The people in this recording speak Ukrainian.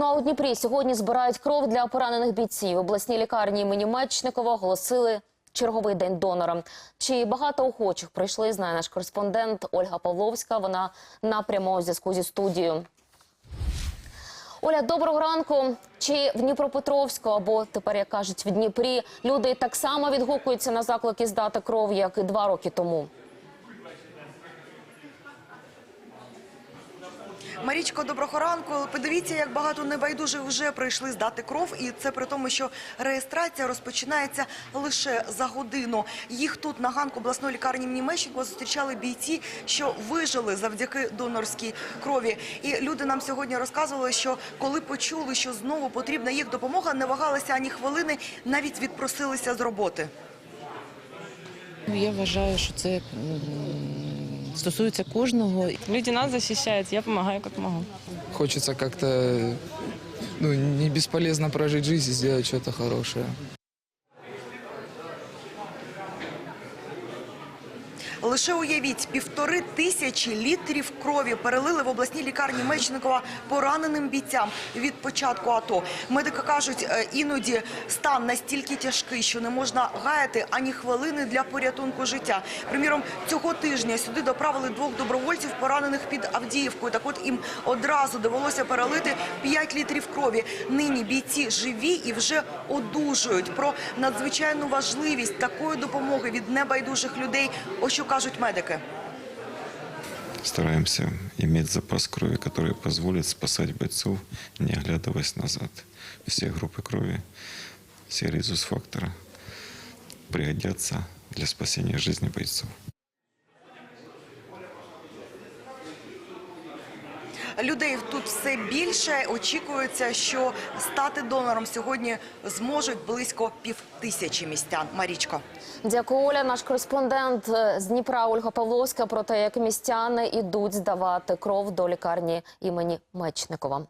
Ну а у Дніпрі сьогодні збирають кров для поранених бійців. В обласній лікарні імені Мечникова оголосили черговий день донора. Чи багато охочих прийшли, знає наш кореспондент Ольга Павловська. Вона на прямому зв'язку зі студією. Оля, доброго ранку. Чи в Дніпропетровську або тепер, як кажуть, в Дніпрі люди так само відгукуються на заклики здати кров, як і два роки тому? Марічко, доброго ранку. Подивіться, як багато небайдужих вже прийшли здати кров, і це при тому, що реєстрація розпочинається лише за годину. Їх тут на ганку обласної лікарні імені зустрічали бійці, що вижили завдяки донорській крові. І люди нам сьогодні розказували, що коли почули, що знову потрібна їх допомога, не вагалися ані хвилини, навіть відпросилися з роботи. Я вважаю, що це стосується кожного. Люди нас захищають, я помогаю как могу. Хочется как-то ну, не бесполезно прожить жизнь и сделать что-то хорошее. Лише уявіть, півтори тисячі літрів крові перелили в обласній лікарні Мечникова пораненим бійцям від початку АТО. Медики кажуть, е, іноді стан настільки тяжкий, що не можна гаяти ані хвилини для порятунку життя. Приміром, цього тижня сюди доправили двох добровольців, поранених під Авдіївкою. Так от їм одразу довелося перелити 5 літрів крові. Нині бійці живі і вже одужують. Про надзвичайну важливість такої допомоги від небайдужих людей. Що кажуть медики. Стараемся иметь запас крови, который позволит спасать бойцов, не оглядываясь назад. Все группы крови, все резус-факторы пригодятся для спасения жизни бойцов. Людей тут все більше. Очікується, що стати донором сьогодні зможуть близько півтисячі містян. Марічко. Дякую, Оля. Наш кореспондент е, з Дніпра Ольга Павловська про те, як містяни ідуть здавати кров до лікарні імені Мечникова.